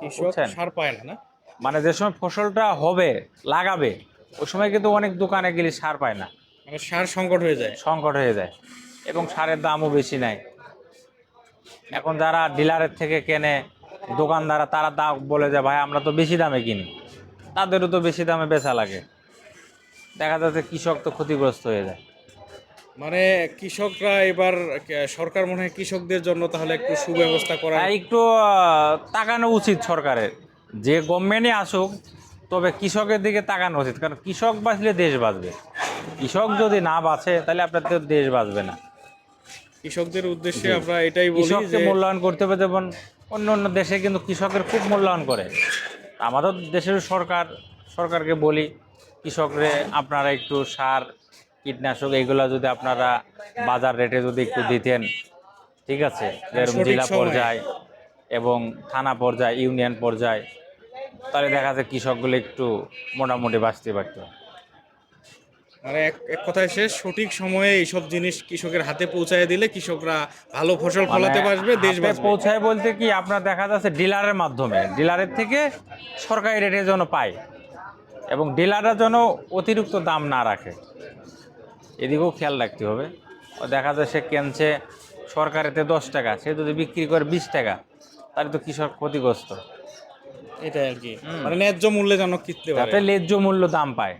কৃষক সার পায় না না? মানে যে সময় ফসলটা হবে লাগাবে ওই সময় কিন্তু অনেক দোকানে গেলে সার পায় না। মানে সার সংকট হয়ে যায়। সংকট হয়ে যায়। এবং সারের দামও বেশি নাই। এখন যারা ডিলারের থেকে কেনে দোকানদাররা তারা দাম বলে যে ভাই আমরা তো বেশি দামে কিনি। তাদেরও তো বেশি দামে বেচা লাগে। দেখা যাচ্ছে কৃষক তো ক্ষতিগ্রস্ত হয়ে যায়। মানে কৃষকরা এবার সরকার মনে হয় কৃষকদের জন্য তাহলে একটু সুব্যবস্থা করা একটু তাকানো উচিত সরকারের। যে গভর্নমেন্টই আসুক তবে কৃষকের দিকে তাকানো উচিত। কারণ কৃষক বাঁচলে দেশ বাঁচবে। কৃষক যদি না বাঁচে তাহলে আপনার তো দেশ বাঁচবে না। কৃষকদের উদ্দেশ্যে আমরা এটাই বলি কৃষককে মূল্যায়ন করতে হবে যেমন অন্য অন্য দেশে কিন্তু কৃষকের খুব মূল্যায়ন করে। আমাদের দেশের সরকার সরকারকে বলি কৃষকরে আপনারা একটু সার কীটনাশক এইগুলো যদি আপনারা বাজার রেটে যদি একটু দিতেন ঠিক আছে? যেরকম জেলা। পর্যায়ে এবং থানা পর্যায়ে ইউনিয়ন পর্যায়ে তাহলে দেখা যায় কৃষকগুলো একটু মোটামুটি বাঁচতে পারতো। মানে এক এক কথায় শেষ সঠিক সময়ে এইসব জিনিস কৃষকের হাতে পৌঁছায় দিলে কৃষকরা ভালো ফসল ফলাতে মানে পারবে দেশ পৌঁছায় বলতে কি আপনার দেখা যাচ্ছে ডিলারের মাধ্যমে ডিলারের থেকে সরকারি রেটে যেন পায় এবং ডিলাররা যেন অতিরিক্ত দাম না রাখে। এদিকেও খেয়াল রাখতে হবে। দেখা যায় সে কেনছে সরকারেতে দশ টাকা সে যদি বিক্রি করে বিশ টাকা তাহলে তো কৃষক ক্ষতিগ্রস্ত। এটাই আর কি। মানে ন্যায্য মূল্যে যেন কিনতে যাতে ন্যায্য মূল্য দাম পায়।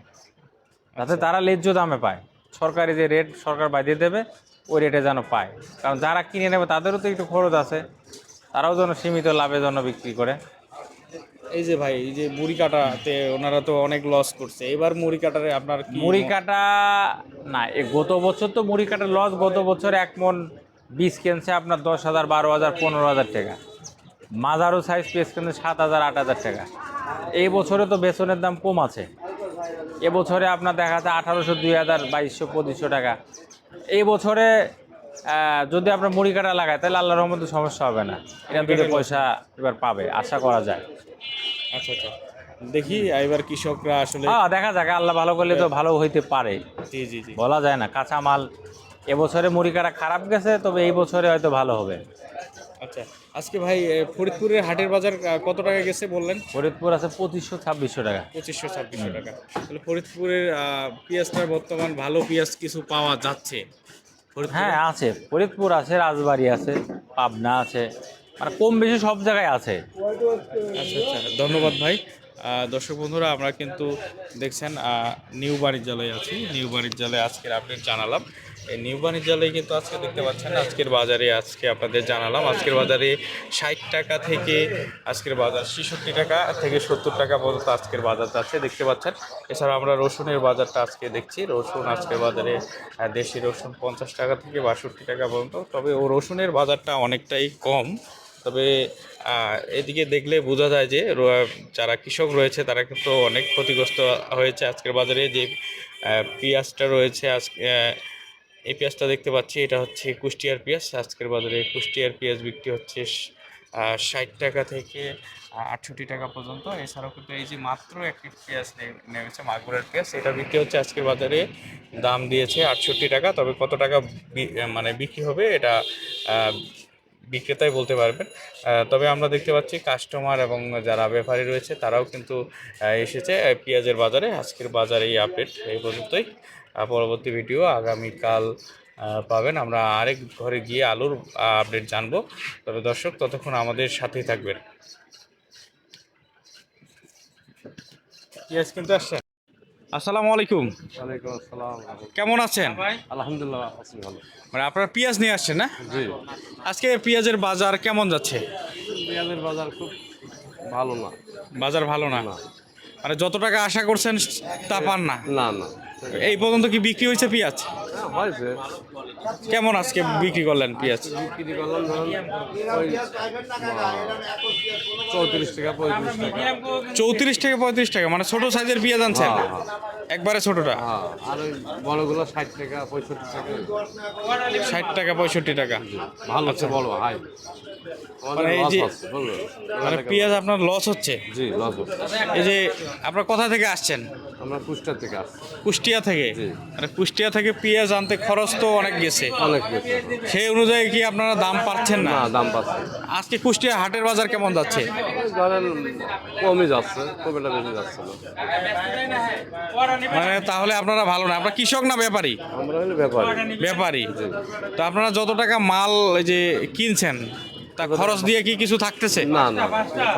যাতে তারা ন্যায্য দামে পায়। সরকারি যে রেট সরকার বাজিয়ে দেবে ওই রেটে যেন পায়। কারণ যারা কিনে নেবে তাদেরও তো একটু খরচ আছে। তারাও যেন সীমিত লাভে জন্য বিক্রি করে। এই যে ভাই এই যে মুড়ি কাটাতে ওনারা তো অনেক লস করছে। এবার মুড়ি কাটারে আপনার মুড়ি কাটা না এ গত বছর তো মুড়ি কাটার লস গত বছর এক মন বীজ কিনছে আপনার দশ হাজার বারো হাজার পনেরো হাজার টাকা। মাজারও সাইজ পেস কিনছে সাত হাজার আট হাজার টাকা। এই বছরে তো বেসনের দাম কম আছে। এবছরে আপনার দেখা যাচ্ছে আঠারোশো দুই হাজার বাইশশো পঁচিশশো টাকা। এই বছরে যদি আপনার মুড়ি কাটা লাগায় তাহলে আল্লাহর রহমতে সমস্যা হবে না। এখান থেকে পয়সা এবার পাবে আশা করা যায়। আচ্ছা আচ্ছা। দেখি এবার কৃষকরা আসলে হ্যাঁ দেখা যাক আল্লাহ ভালো করলে তো ভালো হইতে পারে। জি জি জি। বলা যায় না কাঁচা মাল এবছরে মুড়ি কাটা খারাপ গেছে তবে এই বছরে হয়তো ভালো হবে। আচ্ছা আজকে ভাই ফরিদপুরের হাটের বাজার কত টাকা গেছে বললেন? ফরিদপুর আছে পঁচিশশো ছাব্বিশশো টাকা। পঁচিশশো ছাব্বিশশো টাকা। তাহলে ফরিদপুরের আহ, পেঁয়াজটার বর্তমান ভালো পেঁয়াজ কিছু পাওয়া যাচ্ছে? হ্যাঁ আছে। ফরিদপুর আছে রাজবাড়ি আছে পাবনা আছে মানে কম বেশি সব জায়গায় আছে। আচ্ছা আচ্ছা ধন্যবাদ ভাই। দর্শক বন্ধুরা, আমরা কিন্তু দেখছেন নিউ বাণিজ্যালয়ে আছি। নিউ বাণিজ্যালয়ে আজকের আপডেট জানালাম। এই নিউ বাণিজ্যালয়ে কিন্তু আজকে দেখতে পাচ্ছেন, আজকের বাজারে আজকে আপনাদের জানালাম। আজকের বাজারে ষাট টাকা থেকে, আজকের বাজার ছেষট্টি টাকা থেকে সত্তর টাকা পর্যন্ত আজকের বাজার যাচ্ছে, দেখতে পাচ্ছেন। এছাড়া আমরা রসুনের বাজারটা আজকে দেখছি। রসুন আজকের বাজারে দেশি রসুন পঞ্চাশ টাকা থেকে বাষট্টি টাকা পর্যন্ত। তবে ও রসুনের বাজারটা অনেকটাই কম। তবে এদিকে দেখলে বোঝা যায় যে যারা কৃষক রয়েছে, তারা কিন্তু অনেক ক্ষতিগ্রস্ত হয়েছে আজকের বাজারে। যে পেঁয়াজটা রয়েছে আজকে এই পেঁয়াজটা দেখতে পাচ্ছি, এটা হচ্ছে কুষ্টিয়ার পেঁয়াজ। আজকের বাজারে কুষ্টিয়ার পেঁয়াজ বিক্রি হচ্ছে ষাট টাকা থেকে আটষট্টি টাকা পর্যন্ত। এছাড়াও কিন্তু এই যে মাত্র একটি পেঁয়াজ নেমেছে, মাগুরের পেঁয়াজ এটা বিক্রি হচ্ছে আজকের বাজারে। দাম দিয়েছে আটষট্টি টাকা, তবে কত টাকা মানে বিক্রি হবে, এটা বিক্রেতাই বলতে পারবেন। তবে আমরা দেখতে পাচ্ছি কাস্টমার এবং যারা ব্যাপারী রয়েছে, তারাও কিন্তু এসেছে পেঁয়াজের বাজারে। আজকের বাজারে এই আপডেট এই পর্যন্তই। পরবর্তী ভিডিও আগামীকাল পাবেন। আমরা আরেক ঘরে গিয়ে আলুর আপডেট জানব। তবে দর্শক, ততক্ষণ আমাদের সাথেই থাকবেন। পেঁয়াজ কিন্তু আসছে। আসসালামু আলাইকুম। ওয়ালাইকুম আসসালাম। কেমন আছেন? আলহামদুলিল্লাহ আছি ভালো। মানে আপনারা পেঁয়াজ নিয়ে আসছেন না? জি। আজকে পেঁয়াজের বাজার কেমন যাচ্ছে? পেঁয়াজের বাজার খুব ভালো না। বাজার ভালো না? মানে যত টাকা আশা করছেন তা পান না? না না। এই পর্যন্ত কি বিক্রি হয়েছে পেঁয়াজ? হ্যাঁ, হয়েছে। কেমন আজকে বিক্রি করলেন পেঁয়াজ? বিক্রি করলাম ধরুন চৌত্রিশ টাকা পঁয়ত্রিশ টাকা। চৌত্রিশ থেকে পঁয়ত্রিশ টাকা মানে ছোট সাইজের পেঁয়াজ আনছেন? হ্যাঁ, একবারে ছোটটা? হ্যাঁ আর ওই বড়গুলো ষাট টাকা পঁয়ষট্টি টাকা। ষাট টাকা পঁয়ষট্টি টাকা। ভালো আছে বলো হাই। মানে এই যে মানে পেঁয়াজ আপনার লস হচ্ছে? জি লস হচ্ছে। এই যে আপনার কোথা থেকে আসছেন? আমরা কুষ্টার থেকে আসছি। কুষ্টিয়া থেকে? মানে কুষ্টিয়া থেকে পেঁয়াজ আনতে খরচ তো অনেক গেছে। অনেক বেশি সেই অনুযায়ী কি আপনারা দাম পাচ্ছেন না? দাম পাচ্ছে আজকে কুষ্টিয়া হাটের বাজার কেমন যাচ্ছে? ধরেন কমই যাচ্ছে একটা বেশি যাচ্ছে মানে তাহলে আপনারা ভালো না আপনারা কৃষক না ব্যাপারী? আমরা হলে ব্যাপারী। ব্যাপারী। তো আপনারা যত টাকা মাল এই যে কিনছেন তা খরচ দিয়ে কি কিছু থাকতেছে? না না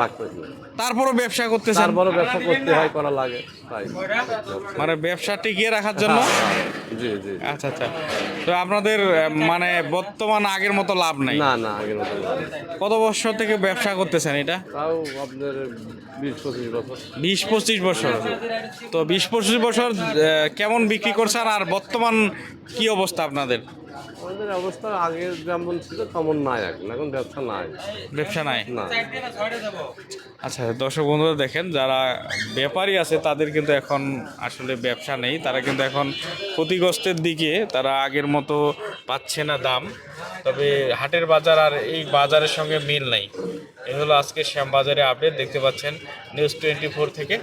থাকতেছে তারপরও ব্যবসা করতেছেন? তারপরে ব্যবসা করতে হয় করা লাগে তাই। মানে ব্যবসা টিকিয়ে রাখার জন্য? জি জি। আচ্ছা আচ্ছা। তো আপনাদের মানে বর্তমান আগের মতো লাভ নাই? না না আগের মতো কত বছর থেকে ব্যবসা করতেছেন এটা? তাও আপনার বিশ পঁচিশ বছর। বিশ পঁচিশ বছর। তো বিশ পঁচিশ বছর কেমন বিক্রি করছেন আর বর্তমান কি অবস্থা আপনাদের? আমাদের অবস্থা আগে যেমন ছিল তেমন নাই এখন। এখন ব্যবসা নাই। ব্যবসা নাই? না। আচ্ছা দর্শক বন্ধুরা দেখেন যারা ব্যাপারী আছে তাদের কিন্তু এখন আসলে ব্যবসা নেই। তারা কিন্তু এখন ক্ষতিগ্রস্তের দিকে তারা আগের মতো পাচ্ছে না দাম। তবে হাটের বাজার আর এই বাজারের সঙ্গে মিল নাই। এই হলো আজকে শ্যামবাজারে আপডেট দেখতে পাচ্ছেন নিউজ টোয়েন্টি ফোর থেকে।